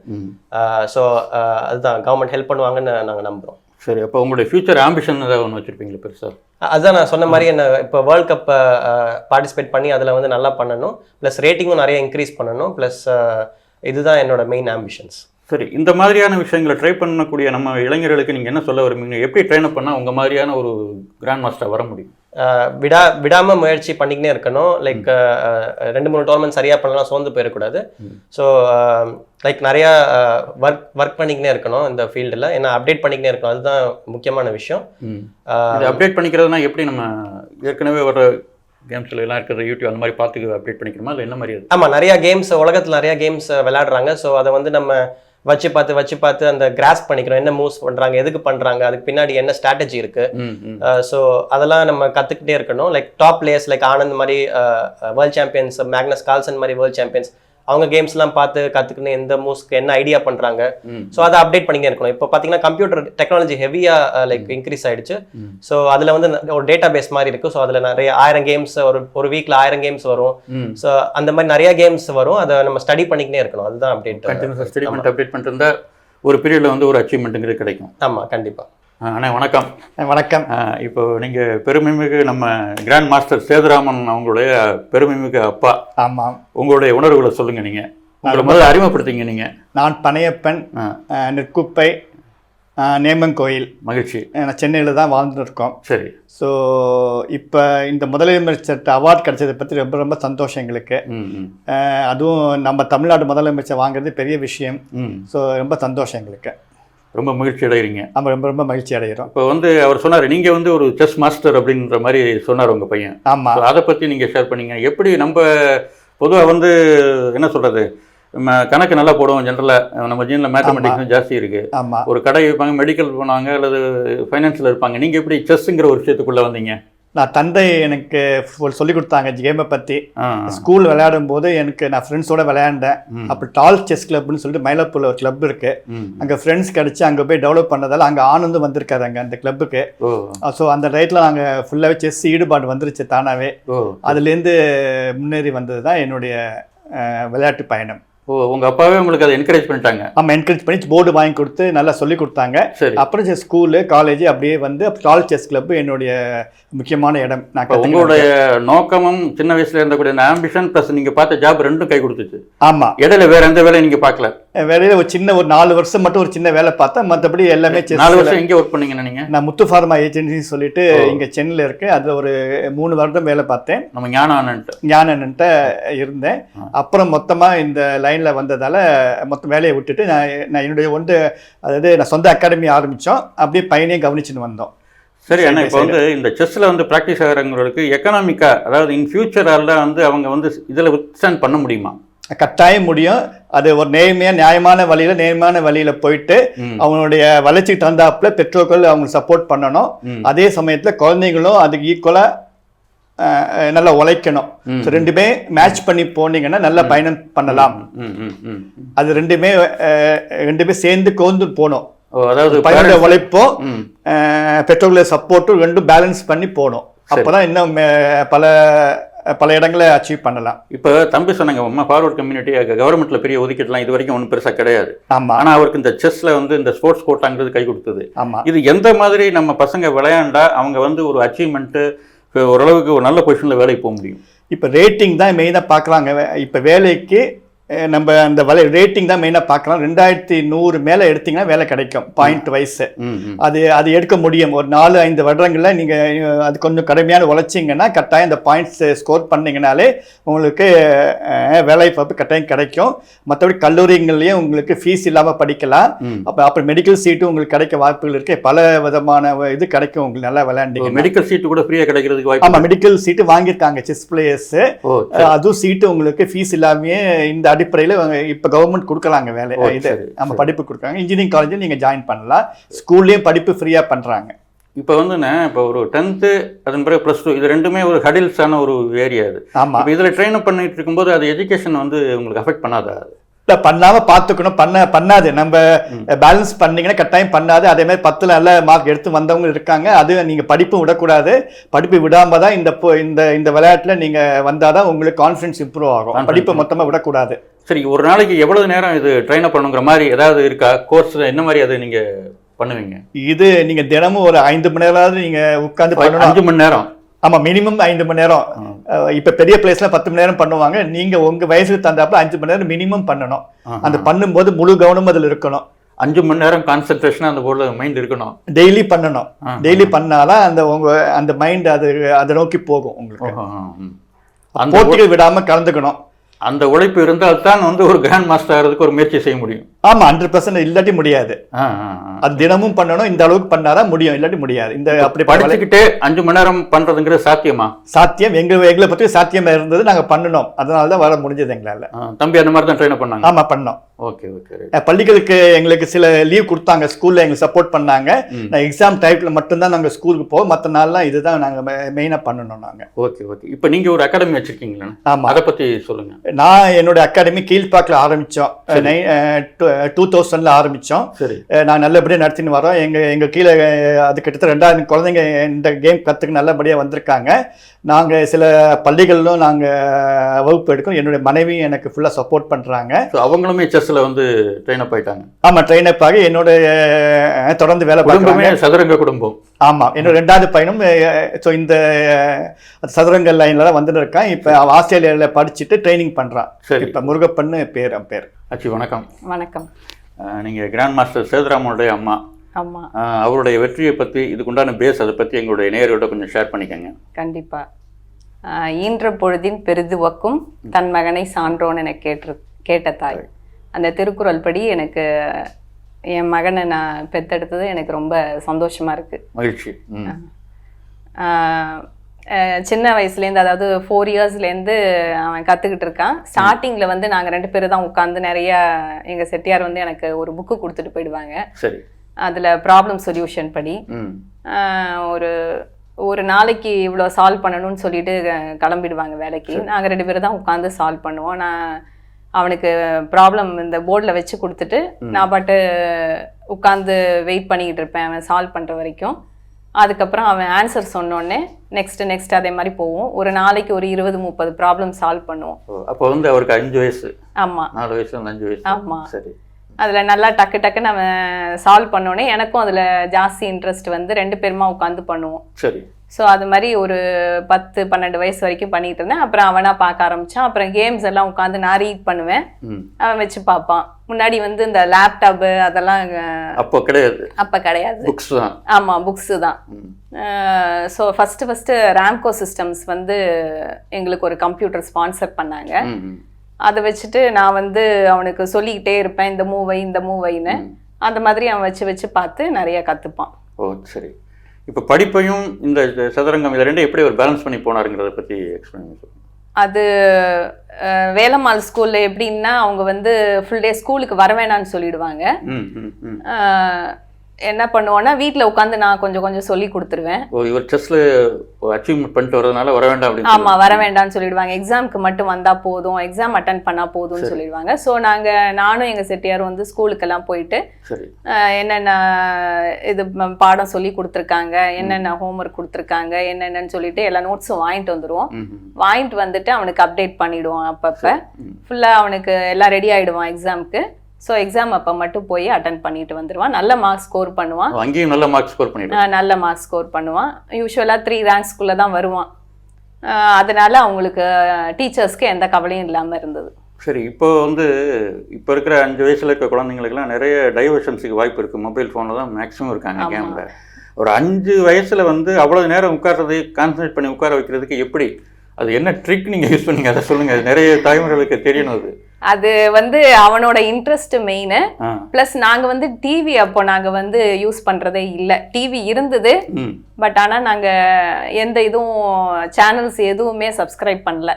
ஸோ அதுதான் கவர்மெண்ட் ஹெல்ப் பண்ணுவாங்கன்னு நாங்கள் நம்புறோம். சரி அப்போ உங்களுடைய ஃபியூச்சர் ஆம்பிஷன் ஏதாவது ஒன்று வச்சுருப்பீங்களா பெருசாக அதுதான் நான் சொன்ன மாதிரி என்ன இப்போ வேர்ல்ட் கப் பார்ட்டிசிபேட் பண்ணி அதில் வந்து நல்லா பண்ணணும். ப்ளஸ் ரேட்டிங்கும் நிறைய இன்க்ரீஸ் பண்ணணும். ப்ளஸ் இதுதான் என்னோட மெயின் ஆம்பிஷன்ஸ் சரி இந்த மாதிரியான விஷயங்களை ட்ரை பண்ணக்கூடிய நம்ம இளைஞர்களுக்கு நீங்கள் என்ன சொல்ல விரும்புறீங்க? எப்படி ட்ரெயின் அப் பண்ணால் உங்கள் மாதிரியான ஒரு கிராண்ட் மாஸ்டர் வர முடியும்? விடா விடாம முயற்சி பண்ணிக்கினே இருக்கணும். லைக் ரெண்டு மூணு டோர்னமெண்ட் சரியா பண்ணலாம் சோர்ந்து போயிடக்கூடாது ஸோ லைக் நிறையா ஒர்க் ஒர்க் பண்ணிக்கினே இருக்கணும் இந்த ஃபீல்டில் ஏன்னா அப்டேட் பண்ணிக்கினே இருக்கணும். அதுதான் முக்கியமான விஷயம். அப்டேட் பண்ணிக்கிறதுனா எப்படி நம்ம ஏற்கனவே வர கேம்ஸ்ல எல்லாம் இருக்கிற யூடியூப் அந்த மாதிரி பார்த்து அப்டேட் பண்ணிக்கிறோமா? இல்லை என்ன மாதிரி அது? ஆமா நிறைய கேம்ஸ் உலகத்துல நிறைய கேம்ஸ் விளையாடுறாங்க. ஸோ அதை வந்து நம்ம வச்சு பார்த்து வச்சு பார்த்து அந்த கிராஸ் பண்ணிக்கிறோம். என்ன மூவ்ஸ் பண்றாங்க எதுக்கு பண்றாங்க அதுக்கு பின்னாடி என்ன ஸ்ட்ராட்டஜி இருக்கு? ஸோ அதெல்லாம் நம்ம கற்றுக்கிட்டே இருக்கணும். Like top players like Anand மாதிரி வேர்ல்ட் சாம்பியன்ஸ் மேக்னஸ் கால்சன் மாதிரி வேர்ல்ட் சாம்பியன்ஸ் அவங்க கேம்ஸ்லாம் பார்த்து கற்றுக்கின்னு எந்த மூவ்ஸ்க்கு என்ன ஐடியா பண்ணுறாங்க ம். ஸோ அதை அப்டேட் பண்ணிக்கிட்டே இருக்கணும். இப்போ பார்த்தீங்கன்னா கம்ப்யூட்டர் டெக்னாலஜி ஹெவியாக லைக் இன்க்ரீஸ் ஆயிடுச்சு. ஸோ அதில் வந்து ஒரு டேட்டா பேஸ் மாதிரி இருக்குது ஸோ அதில் நிறைய ஆயிரம் கேம்ஸ் ஒரு ஒரு வீக்கில் ஆயிரம் கேம்ஸ் வரும். ஸோ அந்த மாதிரி நிறைய கேம்ஸ் வரும். அதை நம்ம ஸ்டடி பண்ணிக்கிட்டே இருக்கணும். அதுதான் அப்டேட் கண்டினியூஸாக ஸ்டடி பண்ணிட்டு அப்டேட் பண்ணிட்டு இருந்தால் ஒரு பீரியடில் வந்து ஒரு அச்சீவ்மெண்ட்டுங்கிறது கிடைக்கும். ஆமாம் கண்டிப்பாக ஆ, அண்ணா வணக்கம். வணக்கம். இப்போ நீங்கள் பெருமைமிகு நம்ம கிராண்ட் மாஸ்டர் சேதுராமன் அவங்களுடைய பெருமைமிகு அப்பா. ஆமாம். உங்களுடைய உணர்வுகளை சொல்லுங்கள் நீங்கள் உங்களை முதல்ல அறிமுகப்படுத்திங்க நீங்கள் நான் பனையப்பன் நெற்குப்பை நேமங்கோயில். மகிழ்ச்சி. நான் சென்னையில் தான் வாழ்ந்துருக்கோம். சரி. ஸோ இப்போ இந்த முதலமைச்சர் அவார்ட் கிடைச்சதை பற்றி ரொம்ப ரொம்ப சந்தோஷம் எங்களுக்கு. அதுவும் நம்ம தமிழ்நாடு முதலமைச்சர் வாங்குறது பெரிய விஷயம். ஸோ ரொம்ப சந்தோஷம் எங்களுக்கு. ரொம்ப மகிழ்ச்சி அடைகிறீங்க நம்ம ரொம்ப ரொம்ப மகிழ்ச்சி அடைகிறோம் இப்போ வந்து அவர் சொன்னார் நீங்கள் வந்து ஒரு செஸ் மாஸ்டர் அப்படின்ற மாதிரி சொன்னார் உங்கள் பையன். ஆமாம் அதை பற்றி நீங்கள் ஷேர் பண்ணீங்க. எப்படி நம்ம பொதுவாக வந்து என்ன சொல்கிறது நம்ம கணக்கு நல்லா போடுவோம் ஜென்ரலாக நம்ம ஜீனில் மேத்தமெட்டிக்ஸ் ஜாஸ்தி இருக்குது ஆமாம் ஒரு கடை வைப்பாங்க மெடிக்கல் போனாங்க அல்லது ஃபைனான்ஸில் இருப்பாங்க. நீங்கள் எப்படி செஸ்ஸுங்கிற ஒரு விஷயத்துக்குள்ளே வந்தீங்க? நான் தந்தை எனக்கு சொல்லி கொடுத்தாங்க கேமை பற்றி ஸ்கூல் விளையாடும் போது எனக்கு நான் ஃப்ரெண்ட்ஸோட விளையாண்டேன். அப்போ டால் செஸ் கிளப்னு சொல்லிட்டு மயிலாப்பூர்ல ஒரு கிளப் இருக்கு. அங்கே ஃப்ரெண்ட்ஸ் கிடச்சி அங்கே போய் டெவலப் பண்ணதால அங்கே ஆனந்தும் வந்திருக்காரு அங்கே அந்த கிளப்புக்கு ஸோ அந்த ரைட்டில் நாங்கள் ஃபுல்லாகவே செஸ் ஈடுபாடு வந்துருச்சு தானாகவே அதுலேருந்து முன்னேறி வந்தது தான் என்னுடைய விளையாட்டு பயணம். ஓ உங்கள் அப்பாவே உங்களுக்கு அதை என்கரேஜ் பண்ணிட்டாங்க. ஆமாம் என்கரேஜ் பண்ணி போர்டு வாங்கி கொடுத்து நல்லா சொல்லி கொடுத்தாங்க. அப்புறம் ஸ்கூலு காலேஜ் அப்படியே வந்து டால் செஸ் கிளப் என்னுடைய முக்கியமான இடம். நான் உங்களுடைய நோக்கமும் சின்ன வயசுல இருந்தக்கூடிய அந்த ஆம்பிஷன் ப்ளஸ் நீங்கள் பார்த்த ஜாப் ரெண்டும் கை கொடுத்துச்சு. ஆமாம் இடையில வேற எந்த வேலையும் நீங்கள் பார்க்கல. வேலையில ஒரு சின்ன ஒரு நாலு வருஷம் மட்டும் ஒரு சின்ன வேலை பார்த்தேன். மற்றபடி எல்லாமே நாலு வருஷம் எங்கே ஒர்க் பண்ணீங்கன்னு நீங்கள் நான் முத்து ஃபார்மா ஏஜென்சி சொல்லிட்டு. இங்க சென்னையில் இருக்கு அதுல ஒரு மூணு வருடம் வேலை பார்த்தேன். நம்ம ஞானானன்ட்டு. ஞானன்ட்ட இருந்தேன். ஆ. அப்புறம் மொத்தமா இந்த லைன்ல வந்ததால மொத்த வேலையை விட்டுட்டு நான் நான் என்னுடைய ஒன்று அதாவது நான் சொந்த அகாடமி ஆரம்பிச்சோம். அப்படியே பையனையும் கவனிச்சுன்னு வந்தோம். சரி அண்ணா இப்போ வந்து இந்த செஸ்ஸில் வந்து ப்ராக்டிஸ் ஆகிறவங்களுக்கு எக்கனாமிக்கா அதாவது இன் ஃபியூச்சரால வந்து அவங்க வந்து இதில் வித்ஸ்டாண்ட் பண்ண முடியுமா? கட்டாயம் முடியும். அது ஒரு நேர்மையா நியாயமான வழியில நேர்மையான வழியில போயிட்டு. அவங்களுடைய வளர்ச்சிக்கு தகுந்தாப்புல பெற்றோர்கள் அவங்க சப்போர்ட் பண்ணணும். அதே சமயத்துல குழந்தைங்களும் அதுக்கு ஈக்குவலா நல்லா உழைக்கணும். ரெண்டுமே மேட்ச் பண்ணி போனீங்கன்னா நல்ல பயணம் பண்ணலாம். அது ரெண்டுமே ரெண்டுமே சேர்ந்து கோந்து போகணும் அதாவது ம். அஹ், பெற்றோர்களுடைய சப்போர்ட்டும் ரெண்டும் பேலன்ஸ் பண்ணி போகணும் அப்பதான் இன்னும் பல பல இடங்களை அச்சீவ் பண்ணலாம். இப்போ தம்பி சொன்னாங்க அம்மா ஃபார்வர்ட் கம்யூனிட்டி கவர்மெண்ட்ல பெரிய ஒதுக்கீடுலாம் இது வரைக்கும் ஒன்றும் பெருசாக கிடையாது. ஆமா. ஆனால் அவருக்கு இந்த செஸ்ல வந்து இந்த ஸ்போர்ட்ஸ் கோட்டாங்கிறது கை கொடுத்தது. ஆமா. இது எந்த மாதிரி நம்ம பசங்க விளையாண்டா அவங்க வந்து ஒரு அச்சீவ்மெண்ட்டு ஓரளவுக்கு ஒரு நல்ல பொசிஷனில் வேலைக்கு போக முடியும். இப்போ ரேட்டிங் தான் மெயினாக பார்க்குறாங்க. இப்போ வேலைக்கு நம்ம அந்த வலை ரேட்டிங் தான் மெயினாக பார்க்கலாம். ரெண்டாயிரத்தி நூறு மேலே எடுத்தீங்கன்னா வேலை கிடைக்கும் பாயிண்ட் வைஸ் அது அது எடுக்க முடியும். ஒரு நாலு ஐந்து வருடங்களில் நீங்கள் அது கொஞ்சம் கடுமையான உழைச்சிங்கன்னா கட்டாயம் இந்த பாயிண்ட்ஸ் ஸ்கோர் பண்ணீங்கனாலே உங்களுக்கு வேலை வாய்ப்பு கட்டாயம் கிடைக்கும். மற்றபடி கல்லூரிகள்லேயும் உங்களுக்கு ஃபீஸ் இல்லாமல் படிக்கலாம். அப்போ அப்புறம் மெடிக்கல் சீட்டும் உங்களுக்கு கிடைக்க வாய்ப்புகள் இருக்கு. பல விதமான இது கிடைக்கும் உங்களுக்கு நல்லா விளையாண்டீங்க மெடிக்கல் சீட்டு கூட ஃப்ரீயாக கிடைக்கிறதுக்கு வாய்ப்பு ஆமாம் மெடிக்கல் சீட்டு வாங்கியிருக்காங்க செஸ் பிளேயர்ஸு அதுவும் சீட்டு உங்களுக்கு ஃபீஸ் இல்லாமையே இந்த அடிப்படையில் இப்போ கவர்மெண்ட் கொடுக்கலாங்க வேலை. இது நம்ம. படிப்பு கொடுக்குறாங்க. இன்ஜினியரிங் காலேஜில் நீங்கள் ஜாயின் பண்ணலாம். ஸ்கூல்லேயும் படிப்பு ஃப்ரீயாக பண்ணுறாங்க இப்போ வந்துண்ணே இப்போ ஒரு டென்த்து அதன் பிறகு ப்ளஸ் டூ இது ரெண்டுமே ஒரு ஹடில்ஸான ஒரு ஏரியா அது. ஆமாம் இதில் ட்ரெயின் பண்ணிட்டு இருக்கும்போது அது எஜுகேஷன் வந்து உங்களுக்கு அஃபெக்ட் பண்ணாதா இல்லை பண்ணாமல் பார்த்துக்கணும். பண்ண பண்ணாது. நம்ம பேலன்ஸ் பண்ணீங்கன்னா கட்டாயம் பண்ணாது. அதே மாதிரி பத்தில் நல்ல மார்க் எடுத்து வந்தவங்க இருக்காங்க. அது நீங்கள் படிப்பு விடக்கூடாது. படிப்பு விடாம தான் இந்த பொ- இந்த இந்த விளையாட்டில் நீங்கள் வந்தால் தான் உங்களுக்கு கான்ஃபிடன்ஸ் இம்ப்ரூவ் ஆகும். படிப்பை மொத்தமாக விடக்கூடாது. சரி ஒரு நாளைக்கு எவ்வளவு நேரம் இது ட்ரெயின் அப் பண்ணுங்கிற மாதிரி ஏதாவது இருக்கா? கோர்ஸ் என்ன மாதிரி அது நீங்க பண்ணுவீங்க? இது நீங்கள் தினமும் ஒரு ஐந்து மணி நேரமாவது நீங்கள் உட்காந்து அஞ்சு மணி நேரம். ஆமாம் மினிமம் ஐந்து மணி நேரம். இப்ப பெரிய பிளேஸ்ல பத்து மணி நேரம் பண்ணுவாங்க. நீங்க உங்க வயசுக்கு தந்தாப்புல அஞ்சு மணி நேரம் மினிமம் பண்ணணும். அந்த பண்ணும்போது முழு கவனம் அதுல இருக்கணும். அஞ்சு மணி நேரம் கான்சென்ட்ரேஷன் அந்த போர்டில் மைண்ட் இருக்கணும். டெய்லி பண்ணணும். டெய்லி பண்ணாதான் அந்த உங்க அந்த மைண்ட் அது அதை நோக்கி போகும் உங்களுக்கு. போட்டிகள் விடாம கலந்துக்கணும். அந்த உழைப்பு இருந்தால் தான் வந்து ஒரு கிராண்ட் மாஸ்டர் ஆகிறதுக்கு ஒரு முயற்சி செய்ய முடியும். ஆமா ஹண்ட்ரட் பர்சன்ட் இல்லாட்டி முடியாது. அது தினமும் பண்ணணும் இந்த அளவுக்கு பண்ணாதான் முடியும் இல்லாட்டி முடியாது. இந்த அப்படி படிச்சுக்கிட்டே அஞ்சு மணி நேரம் பண்றதுங்கிறது சாத்தியமா? சாத்தியம். எங்க எங்களை பத்தி சாத்தியமா இருந்தது நாங்க பண்ணணும். அதனால தான் வர முடிஞ்சது எங்களால. தம்பி அந்த மாதிரி தான் ட்ரெயின் பண்ணாங்க? ஆமா பண்ணோம். ஓகே ஓகே பள்ளிகளுக்கு எங்களுக்கு சில லீவ் கொடுத்தாங்க ஸ்கூல்ல எங்களுக்கு சப்போர்ட் பண்ணாங்க. நான் எக்ஸாம் டைப்ல மட்டும்தான் நாங்க ஸ்கூலுக்கு போவோம். மற்ற நாள்லாம் இதுதான் நாங்க மெயினா பண்ணணும் நாங்க. Okay okay. இப்போ நீங்க ஒரு அகாடமி வச்சிருக்கீங்களா? ஆமா. அதை பத்தி சொல்லுங்க. நான் என்னோட அகாடமி கீழ்பாக்கில் ஆரம்பிச்சோம். டூ தௌசண்ட்ல ஆரம்பிச்சோம். சரி. நான் நல்லபடியாக நடத்தின்னு வரோம். எங்க எங்க கீழே அது கிட்டத்தட்ட ரெண்டாயிரம் குழந்தைங்க இந்த கேம் கற்றுக்க நல்லபடியா வந்திருக்காங்க. நாங்க சில பள்ளிகளிலும் நாங்க வகுப்பு எடுக்கிறோம் என்னுடைய மனைவி எனக்கு ஃபுல்லா சப்போர்ட் பண்றாங்க. ஸோ அவங்களுமே செஸ்ல வந்து ட்ரெயின் அப் ஆயிட்டாங்க. ஆமா ட்ரெயின் அப் ஆகி என்னோட தொடர்ந்து வேலை பார்க்குறாங்க. சதுரங்க குடும்பம். ஆமா என்னோட ரெண்டாவது பையனும் ஸோ இந்த சதுரங்க லைன்ல தான் வந்துட்டு இருக்கான். இப்போ ஆஸ்திரேலியாவில் படிச்சுட்டு ட்ரைனிங் பண்றான். சரி. இப்போ முருகப்பன்னு பேர் பேர். அச்சி வணக்கம். வணக்கம். அஹ், நீங்க கிராண்ட் மாஸ்டர் சேதுராமனுடைய அம்மா. ஆமா அஹ், அவருடைய வெற்றியை பத்தி இதுக்குண்டான பேஸ் அதை பத்தி எங்களுடைய நேயர்களோட கொஞ்சம் ஷேர் பண்ணிக்கங்க. கண்டிப்பா. ஆஹ் ஈன்ற பொழுதின் பெரிதுவக்கும் தன் மகனை சான்றோன் என கேட்டு கேட்ட தாய். அந்த திருக்குறள் படி எனக்கு என் மகனை நான் பெத்தெடுத்தது எனக்கு ரொம்ப சந்தோஷமா இருக்கு. மகிழ்ச்சி. சின்ன வயசுலேருந்து அதாவது ஃபோர் இயர்ஸ்லேருந்து அவன் கற்றுக்கிட்டு இருக்கான். ஸ்டார்டிங்கில் வந்து நாங்கள் ரெண்டு பேரும் தான் உட்காந்து நிறைய எங்கள் செட்டியார் வந்து எனக்கு ஒரு புக்கு கொடுத்துட்டு போயிடுவாங்க. சரி. அதில் ப்ராப்ளம் சொல்யூஷன் படி. ஒரு ஒரு நாளைக்கு இவ்வளோ சால்வ் பண்ணணும்னு சொல்லிட்டு கிளம்பிடுவாங்க வேலைக்கு. நாங்கள் ரெண்டு பேரும் தான் உட்காந்து சால்வ் பண்ணுவோம். நான் அவனுக்கு ப்ராப்ளம் இந்த போர்டில் வச்சு கொடுத்துட்டு நான் பாட்டு உட்காந்து வெயிட் பண்ணிக்கிட்டு இருப்பேன். அவன் சால்வ் பண்ணுற வரைக்கும். அதுக்கப்புறம் அவன் ஆன்சர் சொன்னோடனே நெக்ஸ்ட் நெக்ஸ்ட் அதே மாதிரி போவோம். ஒரு நாளைக்கு ஒரு இருபது முப்பது ப்ராப்ளம் சால்வ் பண்ணுவோம். அப்போ வந்து அவருக்கு அஞ்சு வயசு. ஆமாம் நாலு இருந்து அஞ்சு வயசு. ஆமா. சரி. அதில் நல்லா டக்கு டக்குன்னு அவன் சால்வ் பண்ணோடனே எனக்கும் அதில் ஜாஸ்தி இன்ட்ரெஸ்ட் வந்து ரெண்டு பேருமா உட்காந்து பண்ணுவோம். சரி. ஸோ அது மாதிரி ஒரு பத்து பன்னெண்டு வயசு வரைக்கும் பண்ணிட்டு இருந்தேன். அப்புறம் அவனா பார்க்க ஆரம்பிச்சான். அப்புறம் கேம்ஸ் எல்லாம் உட்காந்து நான் ரீட் பண்ணுவேன். அவன் வச்சு பார்ப்பான். முன்னாடி வந்து இந்த லேப்டாப்பு அதெல்லாம் அப்போ கிடையாது. அப்போ கிடையாது. புக்ஸ் தான். ஆமாம் புக்ஸு தான். So first first Ramco systems வந்து எங்களுக்கு ஒரு கம்ப்யூட்டர் ஸ்பான்சர் பண்ணாங்க. அதை வச்சுட்டு நான் வந்து அவனுக்கு சொல்லிக்கிட்டே இருப்பேன். இந்த மூவை இந்த மூவைன்னு. அந்த மாதிரி அவன் வச்சு வச்சு பார்த்து நிறைய கற்றுப்பான் ஓ சரி. இப்போ படிப்பையும் இந்த சதுரங்கம் இதை ரெண்டும் எப்படி ஒரு பேலன்ஸ் பண்ணி போனாருங்கிறத பற்றி எக்ஸ்பிளைன் சொல்லுங்க. அது வேலம்மாள் ஸ்கூல்ல எப்படின்னா அவங்க வந்து ஃபுல் டே ஸ்கூலுக்கு வர வேணாம்னு சொல்லிடுவாங்க. என்ன பண்ணுவோன்னா வீட்டில் உட்காந்து நான் கொஞ்சம் கொஞ்சம் சொல்லி கொடுத்துருவேன். ஓ இவர் செஸ்ல அச்சீவ்மெண்ட் பண்ணிட்டு வரதுனால வர வேண்டாம் அப்படின்னு ஆமா வர வேண்டாம்னு சொல்லிடுவாங்க. எக்ஸாம்க்கு மட்டும் வந்தா போதும். எக்ஸாம் அட்டன் பண்ணா போதும்னு சொல்லிடுவாங்க. ஸோ நாங்க நானும் எங்க செட்டியாரும் வந்து ஸ்கூலுக்கெல்லாம் போயிட்டு என்னென்ன இது பாடம் சொல்லி கொடுத்துருக்காங்க என்னென்ன ஹோம்ஒர்க் கொடுத்துருக்காங்க என்னென்னன்னு சொல்லிட்டு எல்லா நோட்ஸும் வாங்கிட்டு வந்துருவோம். ம் ம். வாங்கிட்டு வந்துட்டு அவனுக்கு அப்டேட் பண்ணிடுவோம் அப்பப்போ. ஃபுல்லாக அவனுக்கு எல்லாம் ரெடி ஆயிடுவான் எக்ஸாம்க்கு ஸோ எக்ஸாம் அப்போ மட்டும் போய் அட்டன் பண்ணிட்டு வந்துடுவான் நல்ல மார்க் ஸ்கோர் பண்ணுவான். அங்கேயும் நல்ல மார்க் ஸ்கோர் பண்ணிடுவார் ஆஹ் நல்ல மார்க் ஸ்கோர் பண்ணுவான். யூஸ்வலாக த்ரீ ரேங்க்ஸ்குள்ளே தான் வருவான். அதனால அவங்களுக்கு டீச்சர்ஸ்க்கு எந்த கவலையும் இல்லாமல் இருந்தது. சரி இப்போ வந்து இப்போ இருக்கிற அஞ்சு வயசுல இருக்க குழந்தைங்களுக்குலாம் நிறைய டைவர்ஷன்ஸுக்கு வாய்ப்பு இருக்குது மொபைல் ஃபோனில் தான் மேக்ஸிமம் இருக்காங்க. கேமில் ஒரு அஞ்சு வயசுல வந்து அவ்வளவு நேரம் உட்கார்றது கான்சன்ட்ரேட் பண்ணி உட்கார வைக்கிறதுக்கு எப்படி? அது என்ன ட்ரிக் நீங்கள் யூஸ் பண்ணீங்க? அதை சொல்லுங்கள் நிறைய தாய்மார்களுக்கு தெரியணும் அது. அது வந்து அவனோட இன்ட்ரெஸ்ட் மெயின் ப்ளஸ் நாங்க வந்து டிவி அப்போ நாங்க வந்து யூஸ் பண்றதே இல்ல. டிவி இருந்தது. பட் ஆனா நாங்க எந்த இதுவும் சேனல்ஸ் எதுவுமே சப்ஸ்கிரைப் பண்ணல.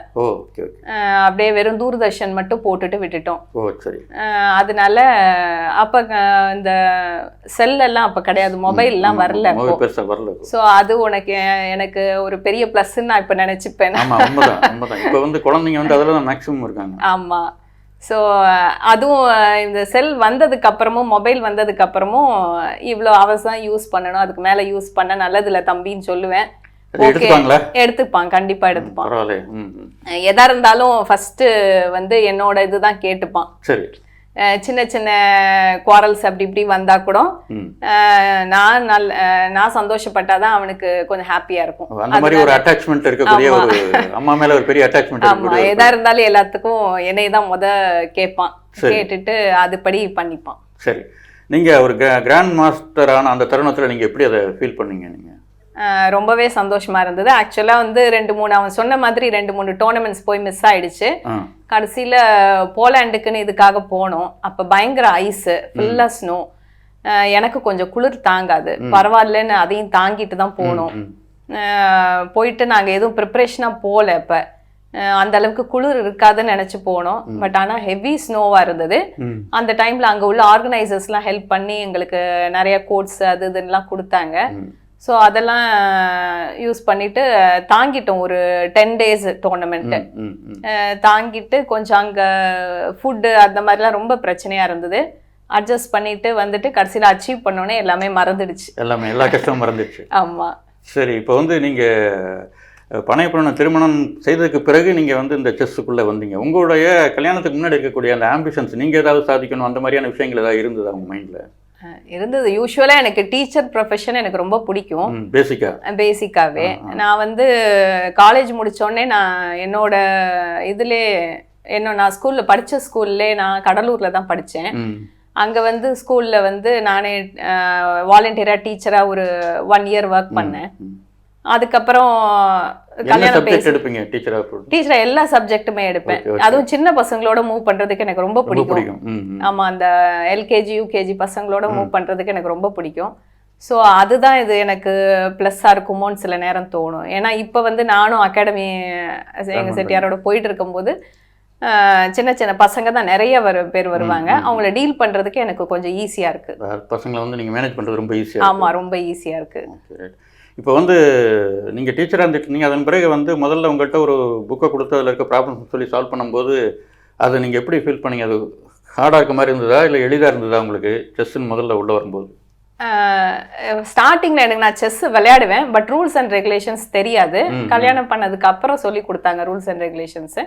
அப்படியே வெறும் தூர்தர்ஷன் மட்டும் போட்டுட்டு விட்டுட்டோம். அதனால அப்ப இந்த செல் எல்லாம் அப்ப கிடையாது. மொபைல் எல்லாம் வரல ஸோ அது உனக்கு எனக்கு ஒரு பெரிய ப்ளஸ்ன்னு நான் இப்போ நினச்சிப்பேன். ஆமா வந்து குழந்தைங்க வந்து அதில் தான் மேக்ஸிமம் இருக்காங்க. ஆமா. ஸோ அதுவும் இந்த செல் வந்ததுக்கு அப்புறமும் மொபைல் வந்ததுக்கு அப்புறமும் இவ்வளோ அவர்ஸ் தான் யூஸ் பண்ணணும். அதுக்கு மேலே யூஸ் பண்ண நல்லதில்ல தம்பின்னு சொல்லுவேன். எடுத்துப்பான். கண்டிப்பா எடுத்துப்பான். எதா இருந்தாலும் ஃபர்ஸ்ட் வந்து என்னோட இதுதான் கேட்டுப்பான். சரி. சின்ன சின்ன குவாரல்ஸ் அப்படி இப்படி வந்தா கூட நான் அஹ், நான் சந்தோஷப்பட்டாதான் அவனுக்கு கொஞ்சம் ஹாப்பியா இருக்கும். அந்த மாதிரி ஒரு அட்டாச்மெண்ட் இருக்கக்கூடிய ஒரு அம்மா மேல ஒரு பெரிய அட்டாச்மெண்ட் ஆமா இருக்கக்கூடிய எதா இருந்தாலும் எல்லாத்துக்கும் என்னை தான் முத கேட்பான். கேட்டுட்டு அதுபடி பண்ணிப்பான். சரி. நீங்க ஒரு கிராண்ட் மாஸ்டரான அந்த தருணத்துல நீங்க எப்படி அதை ஃபீல் பண்ணீங்க நீங்க? ரொம்பவே சந்தோஷமா இருந்தது. ஆக்சுவலா வந்து ரெண்டு மூணு அவன் சொன்ன மாதிரி ரெண்டு மூணு டோர்னமெண்ட்ஸ் போய் மிஸ் ஆயிடுச்சு. கடைசியில போலாண்டுக்குன்னு இதுக்காக போனோம். அப்ப பயங்கர ஐஸ் ஃபுல்லா ஸ்னோ எனக்கு கொஞ்சம் குளிர் தாங்காது. பரவாயில்லன்னு அதையும் தாங்கிட்டு தான் போனோம். போயிட்டு நாங்க எதுவும் ப்ரிப்பரேஷனா போல இப்ப. அந்த அளவுக்கு குளிர் இருக்காதுன்னு நினைச்சு போனோம். பட் ஆனா ஹெவி ஸ்னோவா இருந்தது. அந்த டைம்ல அங்க உள்ள ஆர்கனைசர்ஸ்லாம் ஹெல்ப் பண்ணி எங்களுக்கு நிறைய கோட்ஸ் அது இதுலாம் கொடுத்தாங்க. ஸோ அதெல்லாம் யூஸ் பண்ணிட்டு தாங்கிட்டோம் ஒரு டென் டேஸ் டோர்னமெண்ட் ம், ம். தாங்கிட்டு கொஞ்சம் அங்க ஃபுட்டு அந்த மாதிரிலாம் ரொம்ப பிரச்சனையா இருந்தது. அட்ஜஸ்ட் பண்ணிட்டு வந்துட்டு கடைசியில அச்சீவ் பண்ணோன்னே எல்லாமே மறந்துடுச்சு. எல்லாமே எல்லா கஷ்டமும் மறந்துடுச்சு. ஆமா. சரி இப்போ வந்து நீங்க அஹ், பனையப்புறம் திருமணம் செய்ததுக்கு பிறகு நீங்க வந்து இந்த செஸ்ஸுக்குள்ள வந்தீங்க. உங்களுடைய கல்யாணத்துக்கு முன்னாடி இருக்கக்கூடிய அந்த ஆம்பிஷன்ஸ் நீங்க ஏதாவது சாதிக்கணும் அந்த மாதிரியான விஷயங்கள் ஏதாவது இருந்ததா உங்க மைண்ட்ல இருந்தது. யூஸ்வலா எனக்கு டீச்சர் ப்ரொஃபஷன் எனக்கு ரொம்ப பிடிக்கும். பேசிக்கா பேசிக்காவே ஆ, ஆ. நான் வந்து காலேஜ் முடிச்சோடனே நான் என்னோட இதுலே என்ன நான் ஸ்கூல்ல படிச்ச ஸ்கூல்லே நான் கடலூர்ல தான் படிச்சேன். ம். அங்க வந்து ஸ்கூல்ல வந்து நானே வாலண்டியரா டீச்சரா ஒரு ஒன் இயர் ஒர்க் பண்ணேன். அதுக்கப்புறம் கல்யாணம் எடுப்பீங்க? டீச்சரா டீச்சரா எல்லா சப்ஜெக்ட்டுமே எடுப்பேன். அதுவும் சின்ன பசங்களோட மூவ் பண்றதுக்கு எனக்கு ரொம்ப பிடிக்கும். ஆமா அந்த எல்கேஜி யூகேஜி பசங்களோட மூவ் பண்றதுக்கு எனக்கு ரொம்ப பிடிக்கும். ஸோ அதுதான் இது எனக்கு ப்ளஸ்ஸாக இருக்குமோன்னு சில நேரம் தோணும். ஏன்னா இப்போ வந்து நானும் அகாடமி எங்கள் செட்டியாரோட போயிட்டு இருக்கும்போது சின்ன சின்ன பசங்க தான் நிறைய வர பேர் வருவாங்க. அவங்கள டீல் பண்றதுக்கு எனக்கு கொஞ்சம் ஈஸியா இருக்கு. வேற பசங்களை வந்து நீங்க மேனேஜ் பண்றது ரொம்ப ஈஸியா ஆமா ரொம்ப ஈஸியா இருக்கு. இப்போ வந்து நீங்க டீச்சரா இருந்துட்டு இருந்தீங்க அதன் பிறகு வந்து முதல்ல உங்கள்கிட்ட ஒரு புக்கை கொடுத்து அதில் இருக்க ப்ராப்ளம்ஸ் சொல்லி சால்வ் பண்ணும்போது அதை நீங்க எப்படி ஃபீல் பண்ணீங்க? அது ஹார்டாக இருக்க மாதிரி இருந்ததா? இல்லை எளிதா இருந்ததா உங்களுக்கு? செஸ்ன்னு முதல்ல உள்ள வரும்போது. ஸ்டார்டிங்ல எனக்கு நான் செஸ் விளையாடுவேன் பட் ரூல்ஸ் அண்ட் ரெகுலேஷன்ஸ் தெரியாது. கல்யாணம் பண்ணதுக்கு அப்புறம் சொல்லி கொடுத்தாங்க ரூல்ஸ் அண்ட் ரெகுலேஷன்ஸ்.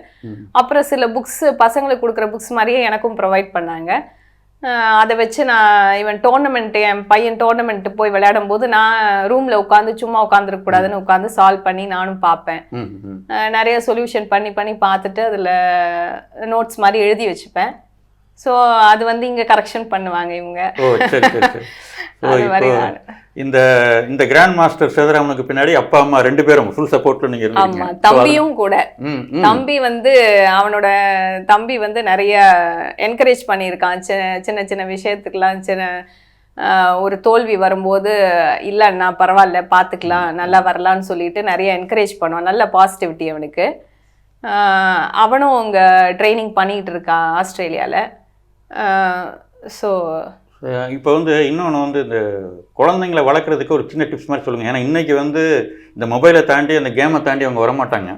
அப்புறம் சில புக்ஸ் பசங்களுக்கு கொடுக்குற புக்ஸ் மாதிரியே எனக்கும் ப்ரொவைட் பண்ணாங்க. அதை வச்சு நான் இவன் டோர்னமெண்ட் என் பையன் டோர்னமெண்ட் போய் விளையாடும் போது நான் ரூம்ல உட்காந்து சும்மா உட்காந்துருக்க கூடாதுன்னு உட்காந்து சால்வ் பண்ணி நானும் பார்ப்பேன். நிறைய சொல்யூஷன் பண்ணி பண்ணி பார்த்துட்டு அதில் நோட்ஸ் மாதிரி எழுதி வச்சுப்பேன். ஸோ அது வந்து இங்கே கரெக்ஷன் பண்ணுவாங்க இவங்க. இந்த இந்த கிராண்ட் மாஸ்டர் சேதராமனுக்கு பின்னாடி அப்பா அம்மா ரெண்டு பேரும் ஃபுல் சப்போர்ட்ல நீங்க ஆமா தம்பியும் கூட. தம்பி வந்து அவனோட தம்பி வந்து நிறைய என்கரேஜ் பண்ணியிருக்கான். சின்ன சின்ன விஷயத்துக்கெல்லாம் சின்ன ஒரு தோல்வி வரும்போது இல்லை நான் பரவாயில்ல பார்த்துக்கலாம் நல்லா வரலான்னு சொல்லிட்டு நிறைய என்கரேஜ் பண்ணுவான். நல்ல பாசிட்டிவிட்டி அவனுக்கு. அவனும் அங்கே ட்ரைனிங் பண்ணிகிட்டு இருக்கான் ஆஸ்திரேலியாவில் ஸோ இப்போ வந்து இன்னொன்று வந்து இந்த குழந்தைங்களை வளர்க்குறதுக்கு ஒரு சின்ன டிப்ஸ் மாதிரி சொல்லுங்கள் ஏன்னா இன்னைக்கு வந்து இந்த மொபைலை தாண்டி அந்த கேமை தாண்டி அவங்க வரமாட்டாங்க.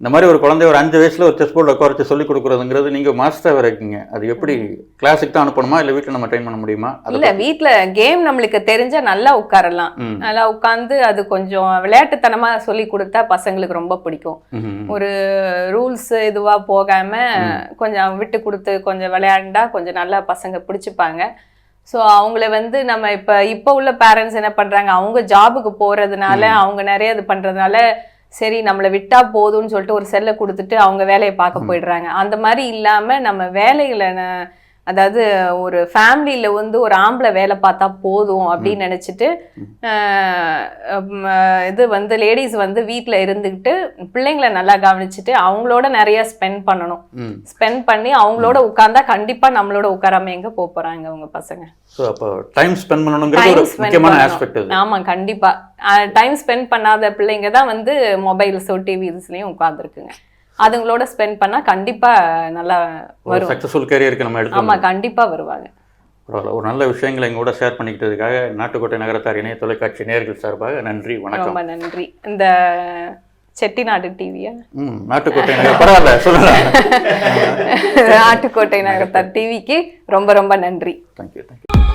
இந்த மாதிரி ஒரு குழந்தை ஒரு அஞ்சு வயசுல ஒரு செஸ் போர்டில் உட்காரச்சு சொல்லிக் கொடுக்குறதுங்கிறது நீங்கள் மாஸ்டராக இருக்கீங்க. அது எப்படி கிளாஸுக்கு தான் அனுப்பணுமா? இல்லை வீட்டில் நம்ம ட்ரெயின் பண்ண முடியுமா? இல்லை வீட்டில் கேம் நம்மளுக்கு தெரிஞ்சா நல்லா உட்காரலாம். நல்லா உட்காந்து அது கொஞ்சம் விளையாட்டுத்தனமாக சொல்லி கொடுத்தா பசங்களுக்கு ரொம்ப பிடிக்கும். ஒரு ரூல்ஸ் இதுவா போகாம கொஞ்சம் விட்டு கொடுத்து கொஞ்சம் விளையாண்டா கொஞ்சம் நல்லா பசங்க பிடிச்சிப்பாங்க. ஸோ அவங்கள வந்து நம்ம இப்போ இப்போ உள்ள பேரண்ட்ஸ் என்ன பண்றாங்க? அவங்க ஜாபுக்கு போறதுனால அவங்க நிறைய இது பண்றதுனால சரி நம்மளை விட்டா போதும்னு சொல்லிட்டு ஒரு செல்லை கொடுத்துட்டு அவங்க வேலையை பார்க்க போயிடுறாங்க. அந்த மாதிரி இல்லாம நம்ம வேலைகளை அதாவது ஒரு ஃபேமிலியில வந்து ஒரு ஆம்பளை வேலை பார்த்தா போதும் அப்படின்னு நினைச்சிட்டு இது வந்து லேடிஸ் வந்து வீட்ல இருந்துக்கிட்டு பிள்ளைங்களை நல்லா கவனிச்சுட்டு அவங்களோட நிறைய ஸ்பெண்ட் பண்ணணும். ஸ்பெண்ட் பண்ணி அவங்களோட உட்கார்ந்தா கண்டிப்பா நம்மளோட உட்காராம எங்க போக போறாங்க அவங்க பசங்க. ஸோ அப்போ டைம் ஸ்பெண்ட் பண்ணணுங்கிறது ஒரு டைம் ஸ்பெண்ட் முக்கியமான ஆஸ்பெக்ட் இது ஆமா கண்டிப்பா. டைம் ஸ்பெண்ட் பண்ணாத பிள்ளைங்க தான் வந்து மொபைல்ஸோ டிவிஸ்லயும் உட்கார்ந்துருக்குங்க. அதுங்களோட ஸ்பெண்ட் பண்ணா கண்டிப்பா நல்லா வரும் சக்ஸஸ்ஃபுல் கேரியருக்கு நம்ம எடுத்து ஆமா கண்டிப்பா வருவாங்க. பரவாயில்ல. ஒரு நல்ல விஷயங்களை எங்க கூட ஷேர் பண்ணிக்கிட்டதுக்காக நாட்டுக்கோட்டை நகரத்தார் இணைய தொலைக்காட்சி நேர்கள் சார்பாக நன்றி வணக்கம். ரொம்ப நன்றி. இந்த செட்டிநாடு டிவியா ம் நாட்டுக்கோட்டை நகர். பரவாயில்ல சொல்லலாம். ஆட்டுக்கோட்டை நகரத்தார் டிவிக்கு ரொம்ப ரொம்ப நன்றி. Thank you thank you